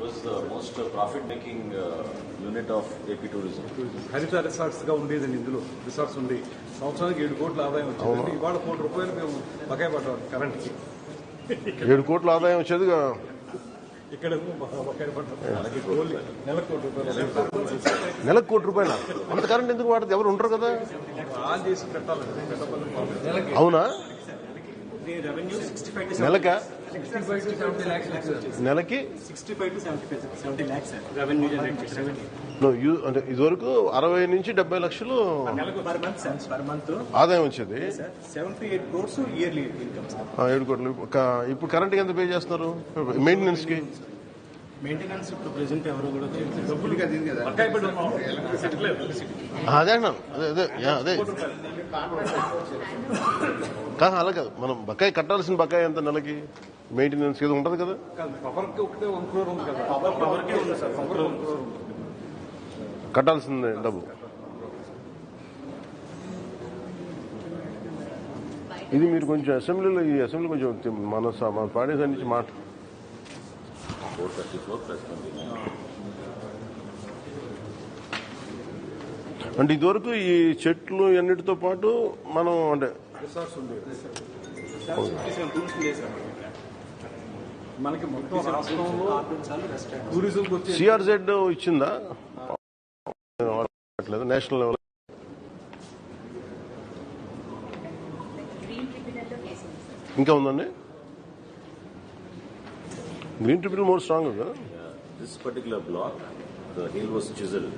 Was the most tourism. హరిత రిసార్ట్స్గా ఉండేదండి ఇందులో. రిసార్ట్స్ ఉంది సంవత్సరానికి ఏడు కోట్ల ఆదాయం వచ్చింది. ఇవాళ కోటి రూపాయలు మేము బకాయి పడ్డాం కరెంట్కి ఏడు కోట్ల ఆదాయం వచ్చేది ఇక్కడ బకాయి పడ్డాం ఓన్లీ నెలకు కోటి రూపాయలు. కోటి రూపాయల. అంత కరెంట్ ఎందుకు వాడదు? ఎవరు ఉండరు కదా. ఆన్ చేసి పెట్టాలండి. పెట్టాలి అవునా? నెలక? నెలకి? అంటే ఇదివరకు అరవై నుంచి డెబ్బై లక్షలు ఆదాయం వచ్చేది? ఏడు కోట్లు. ఇప్పుడు కరెంట్ ఎంత పే చేస్తున్నారు? మెయింటెనెన్స్కి? మెయింటెనెన్స్ ఇప్పుడు ప్రెసెంట్ ఎవరు కూడా సెటిల్ అదే అన్నాను. అదే అదే అదే. కాదు అలా కాదు. మనం బకాయి కట్టాల్సిన బకాయి ఎంత నెలకి? మెయింటెనెన్స్ ఏదో ఉంటది కదా. పవర్కి ఒకటే వన్ క్రోర్ ఉంది కదా. పవర్కే ఉంది సార్ పవర్ వన్ క్రోర్ ఉంది. కట్టాల్సిన డబ్బు. ఇది మీరు కొంచెం అసెంబ్లీలో ఈ అసెంబ్లీ కొంచెం మన మన నుంచి మాట 434 plus 29. అంటే ఇదివరకు ఈ చెట్లు అన్నిటితో పాటు మనం అంటే మనకి సిఆర్జెడ్ ఇచ్చిందా? లేదు నేషనల్ లెవెల్. ఇంకా ఉందండి? గ్రీన్ ట్రిబ్యునల్ మోర్ స్ట్రాంగ్ కదా Yeah, This particular block, the hill was chiseled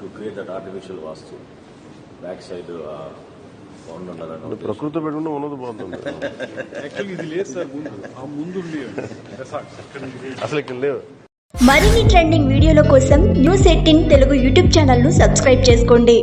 to create that artificial vastu. Backside, uh, pond under an ప్రకృతి పెట్టుకుంటే ఉన్నది పోతుంది యాక్చువల్లీ ఇది లేదు సార్ ముందు. ఆ ముందు. అసలు ఇక్కడ లేవు. మరిన్ని ట్రెండింగ్ వీడియోల కోసం న్యూస్ ఎయిటీన్ తెలుగు యూట్యూబ్ ఛానల్ను సబ్స్క్రైబ్ చేసుకోండి.